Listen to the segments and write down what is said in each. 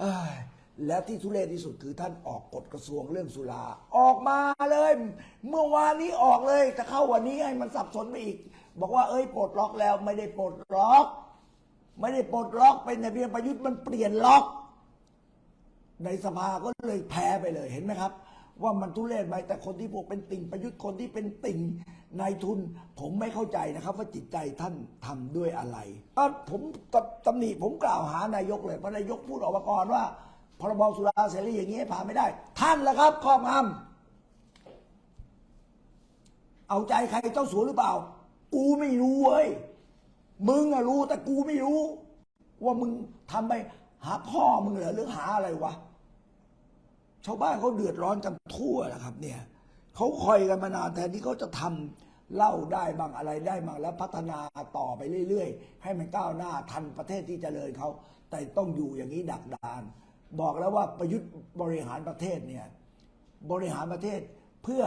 เอ้ยและที่ทุเรศที่สุดคือท่านออกกฎกระทรวงเรื่องสุรา ออกมาเลย เมื่อวานนี้ออกเลยจะเข้าวันนี้ให้มันสับสนไปอีก บอกว่าเอ้ยปลดล็อกแล้วไม่ได้ปลดล็อก ไม่ได้ปลดล็อกเป็นแต่เพียงประยุทธ์มันเปลี่ยนล็อก ในสภาก็เลยแพ้ไปเลยเห็นไหมครับ ว่ามันทุเรศไหมแต่คนที่พวกเป็นติ่งประยุทธ์คนที่เป็นติ่ง นายทุนผมไม่เข้าใจนะครับ ว่าจิตใจท่านทำด้วยอะไรก็ผมตตำหนิผมกล่าวหานายกเลยเพราะนายกพูดออกมาก่อนว่าพรบสุราเสรีอย่างนี้ผ่านไม่ได้ ท่านแหละครับครอบงำเอาใจใครเจ้าสัวหรือเปล่า กูไม่รู้เว้ยมึงอะรู้แต่กูไม่รู้ ว่ามึงทำไปหาพ่อมึงเหรอหรือหาอะไรวะชาวบ้านเขาเดือดร้อนกันทั่วนะครับ เนี่ย เขาคอยกันมานานแทนที่เขาจะทำเล่าได้บางอะไรได้บางแล้วพัฒนาต่อไปเรื่อยๆ ให้มันก้าวหน้าทันประเทศที่เจริญเขา แต่ต้องอยู่อย่างนี้ดักดาน บอกแล้วว่าประยุทธ์บริหารประเทศเนี่ยบริหารประเทศเพื่อ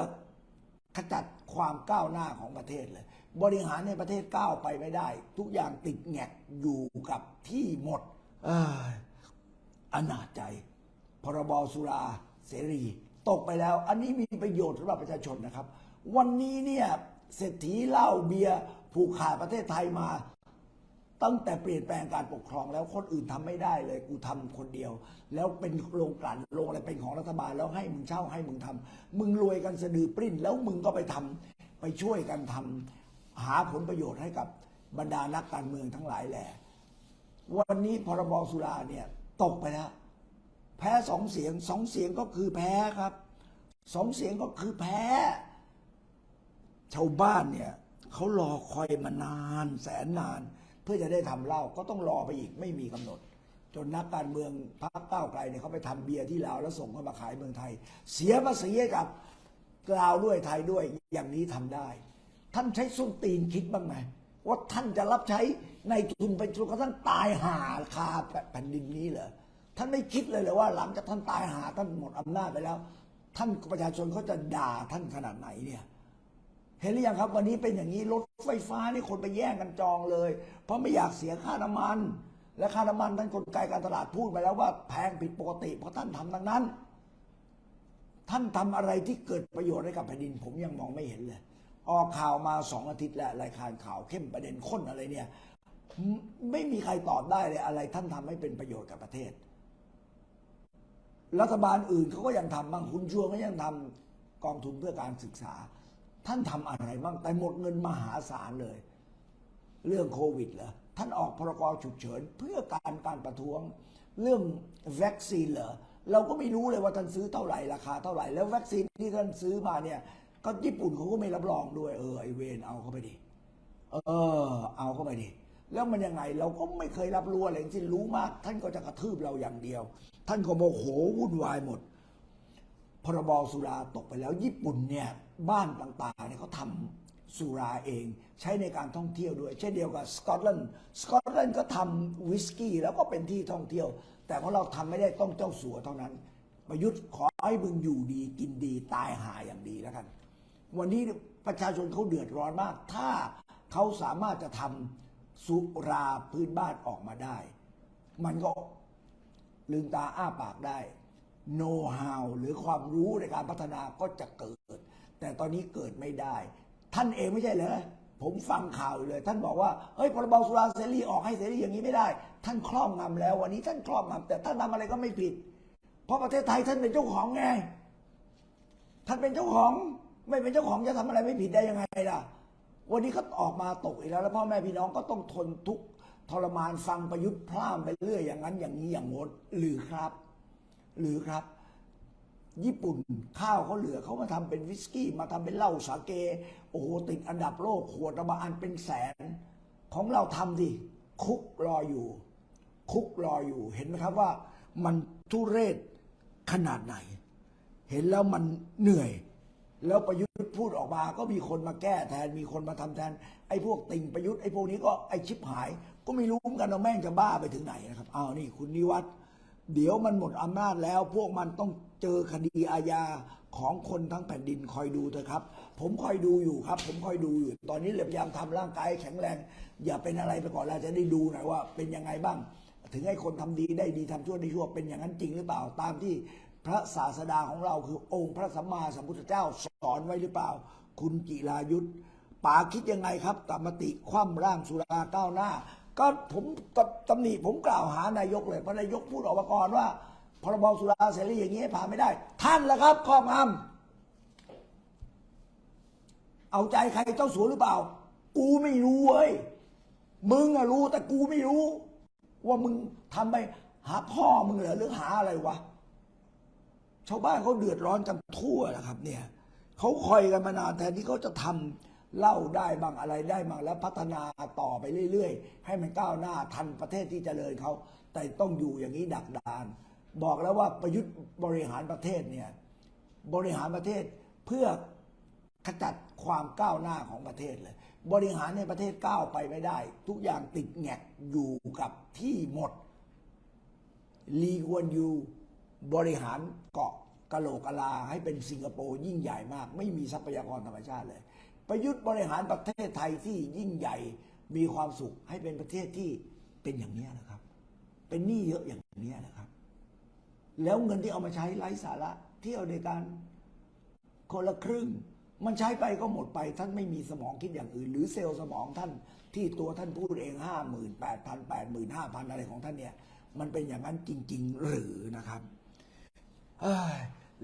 ขจัดความก้าวหน้าของประเทศเลย บริหารในประเทศก้าวไปไม่ได้ ทุกอย่างติดแงกอยู่กับที่หมดออนาจใจ พรบสุราเสรี ตกไปแล้ว อันนี้มีประโยชน์สำหรับประชาชนนะครับ วันนี้เนี่ยเศรษฐีเหล้าเบียร์ผูกขาดประเทศไทยมา ตั้งแต่เปลี่ยนแปลงการปกครองแล้วคนอื่นทำไม่ได้เลยกูทำคนเดียว แล้วเป็นโรงกลั่นโรงอะไรเป็นของรัฐบาลแล้วให้มึงเช่าให้มึงทำมึงรวยกันสะดือปริ้น แล้วมึงก็ไปทำไปช่วยกันทำหาผลประโยชน์ให้กับบรรดานักการเมืองทั้งหลายแหละวันนี้พรบสุราเนี่ยตกไปแล้ว แพ้สองเสียงสองเสียงก็คือแพ้ครับสองเสียงก็คือแพ้ ชาวบ้านเนี่ยเขารอคอยมานานแสนนาน เพื่อจะได้ทำเหล้าก็ต้องรอไปอีกไม่มีกำหนด จนนักการเมืองพรรคก้าวไกลเนี่ยเขาไปทำเบียร์ที่ลาวแล้วส่งเข้ามาขายเมืองไทย เสียภาษีกับลาวด้วยไทยด้วยอย่างนี้ทำได้ ท่านใช้ส้นตีนคิดบ้างไหมว่าท่านจะรับใช้ในทุนไปจนกระทั่งตายหาคาแผ่นดินนี้เหรอ ท่านไม่คิดเลยเลยว่า หลังจากท่านตายหาท่านหมดอำนาจไปแล้ว ท่านประชาชนเขาจะด่าท่านขนาดไหนเนี่ยเห็นหรือยังครับ วันนี้เป็นอย่างนี้รถไฟฟ้านี่คนไปแย่งกันจองเลย เพราะไม่อยากเสียค่าน้ำมัน และค่าน้ำมันท่านกลไกการตลาดพูดไปแล้วว่าแพงผิดปกติเพราะท่านทำดังนั้น ท่านทำอะไรที่เกิดประโยชน์ให้กับแผ่นดิน ผมยังมองไม่เห็นเลย ออกข่าวมาสองอาทิตย์แล้วรายการข่าวเข้มประเด็นข้นอะไรเนี่ย ไม่ไม่มีใครตอบได้เลยอะไร ท่านทำให้เป็นประโยชน์กับประเทศ รัฐบาลอื่นเขาก็ยังทำบางคุณชวนก็ยังทำกองทุนเพื่อการศึกษา ท่านทำอะไรบ้างแต่หมดเงินมหาศาลเลย เรื่องโควิดเหรอท่านออกพรกฉุกเฉินเพื่อการการประท้วง เรื่องวัคซีนเหรอเราก็ไม่รู้เลยว่าท่านซื้อเท่าไหร่ราคาเท่าไหร่แล้ววัคซีนที่ท่านซื้อมาเนี่ยก็ญี่ปุ่นเขาก็ไม่รับรองด้วยเออไอเวนเอาเข้าไปดิเออ เอาเข้าไปดิ แล้วมันยังไงเราก็ไม่เคยรับรู้อะไรทั้งสิ้นรู้มาก ท่านก็จะกระทืบเราอย่างเดียว ท่านก็โมโหวุ่นวายหมด พรบสุราตกไปแล้วญี่ปุ่นเนี่ยบ้านต่างๆเนี่ยเขาทำสุราเองใช้ในการท่องเที่ยวด้วย เช่นเดียวกับสกอตแลนด์สกอตแลนด์ก็ทำวิสกี้แล้วก็เป็นที่ท่องเที่ยว แต่ของเราทำไม่ได้ต้องเจ้าสัวเท่านั้น ประยุทธ์ขอให้มึงอยู่ดีกินดีตายหาอย่างดีแล้วกัน วันนี้ประชาชนเขาเดือดร้อนมาก ถ้าเขาสามารถจะทำ สุราพื้นบ้านออกมาได้ มันก็ลืมตาอ้าปากได้ โน้ตฮาวหรือความรู้ในการพัฒนาก็จะเกิด แต่ตอนนี้เกิดไม่ได้ ท่านเองไม่ใช่เหรอผมฟังข่าวเลย ท่านบอกว่าเฮ้ยพรบสุราเสรีออกให้เสรีอย่างนี้ไม่ได้ ท่านครอบงำแล้ว วันนี้ท่านครอบงำแต่ท่านทำอะไรก็ไม่ผิด เพราะประเทศไทยท่านเป็นเจ้าของไงท่านเป็นเจ้าของ ไม่เป็นเจ้าของจะทำอะไรไม่ผิดได้ยังไงล่ะ วันนี้ก็ออกมาตกอีกแล้ว แล้วพ่อแม่พี่น้องก็ต้องทนทุกข์ทรมานฟังประยุทธ์พร่ำไปเรื่อยอย่างนั้นอย่างนี้อย่างงดหรือครับ หรือครับ ญี่ปุ่นข้าวเขาเหลือเขามาทำเป็นวิสกี้ มาทำเป็นเหล้าสาเก โอ้โหติดอันดับโลกขวดละมาอันเป็นแสน ของเราทำดิคุกรออยู่ คุกรออยู่เห็นไหมครับว่ามันทุเรศขนาดไหน เห็นแล้วมันเหนื่อยแล้วประยุทธ์ พูดออกมาก็มีคนมาแก้แทน มีคนมาทำแทน ไอ้พวกติ่งประยุทธ์ไอ้พวกนี้ก็ไอ้ชิบหาย ก็ไม่รู้เหมือนกันว่าแม่งจะบ้าไปถึงไหนนะครับอ้าวนี่คุณนิวัฒน์เดี๋ยวมันหมดอำนาจแล้ว พวกมันต้องเจอคดีอาญาของคนทั้งแผ่นดินคอยดูเถอะครับ ผมคอยดูอยู่ครับ ผมคอยดูอยู่ ตอนนี้เลยพยายามทำร่างกายแข็งแรง อย่าเป็นอะไรไปก่อนแล้วจะได้ดูหน่อยว่า เป็นยังไงบ้าง ถึงให้คนทำดีได้ดีทำชั่วได้ชั่วเป็นอย่างนั้นจริงหรือเปล่าตามที่ พระศาสดาของเราคือองค์พระสัมมาสัมพุทธเจ้าสอนไว้หรือเปล่า คุณจิรายุทธป๋าคิดยังไงครับกับมติคว่ำร่างสุราก้าวหน้า ก็ผมตตำหนิผมกล่าวหานายกเลยเพราะนายกพูดออกมาก่อนว่าพรบสุราเสรีอย่างนี้ผ่านไม่ได้ ท่านละครับครอบงำเอาใจใครเจ้าสัวหรือเปล่า กูไม่รู้เว้ยมึงอะรู้แต่กูไม่รู้ ว่ามึงทำไปหาพ่อมึงเหรอหรือหาอะไรวะ ชาวบ้านเขาเดือดร้อนกันทั่วนะครับเนี่ยเขาคอยกันมานานแทนที่เขาจะทำเหล่าได้บางอะไรได้บางแล้วพัฒนาต่อไปเรื่อยๆ ให้มันก้าวหน้าทันประเทศที่เจริญเขาแต่ต้องอยู่อย่างนี้ดักดาน บอกแล้วว่าประยุทธ์บริหารประเทศเนี่ยบริหารประเทศเพื่อขจัดความก้าวหน้าของประเทศเลย บริหารในประเทศก้าวไปไม่ได้ ทุกอย่างติดแงกอยู่กับที่หมด ลีกวนยู บริหารเกาะกะโหลกกะลาให้เป็นสิงคโปร์ยิ่งใหญ่มาก ไม่มีทรัพยากรธรรมชาติเลย ประยุทธ์บริหารประเทศไทยที่ยิ่งใหญ่มีความสุขให้เป็นประเทศที่เป็นอย่างนี้นะครับ เป็นหนี้เยอะอย่างนี้นะครับ แล้วเงินที่เอามาใช้ไร้สาระเที่ยวในการคนละครึ่ง มันใช้ไปก็หมดไปท่านไม่มีสมองคิดอย่างอื่น หรือเซลล์สมองท่านที่ตัวท่านพูดเองห้าหมื่นแปดพันแปดหมื่นห้าพันอะไรของท่านเนี่ย มันเป็นอย่างนั้นจริง ๆ หรือนะครับ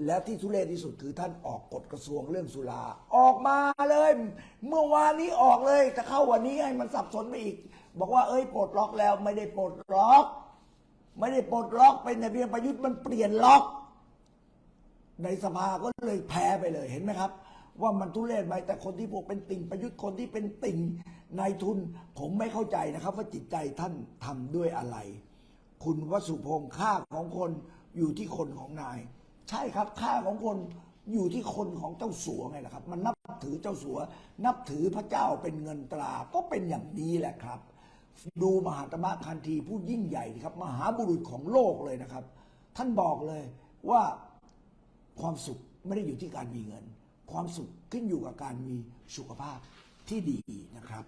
และที่ทุเรศที่สุดคือท่านออกกฎกระทรวงเรื่องสุรา ออกมาเลย เมื่อวานนี้ออกเลยจะเข้าวันนี้ให้มันสับสนไปอีก บอกว่าเอ้ยปลดล็อกแล้วไม่ได้ปลดล็อก ไม่ได้ปลดล็อกเป็นแต่เพียงประยุทธ์มันเปลี่ยนล็อก ในสภาก็เลยแพ้ไปเลยเห็นไหมครับ ว่ามันทุเรศไหมแต่คนที่พวกเป็นติ่งประยุทธ์คนที่เป็นติ่งนายทุน ผมไม่เข้าใจนะครับ ว่าจิตใจท่านทำด้วยอะไร คุณวสุพงศ์ค่าของคน อยู่ที่คนของนาย ใช่ครับค่าของคนอยู่ที่คนของเจ้าสัวไงล่ะครับ มันนับถือเจ้าสัว นับถือพระเจ้าเป็นเงินตราก็เป็นอย่างนี้แหละครับ ดูมหาตมะคันธีผู้ยิ่งใหญ่นะครับ มหาบุรุษของโลกเลยนะครับ ท่านบอกเลยว่าความสุขไม่ได้อยู่ที่การมีเงิน ความสุขขึ้นอยู่กับการมีสุขภาพที่ดีนะครับ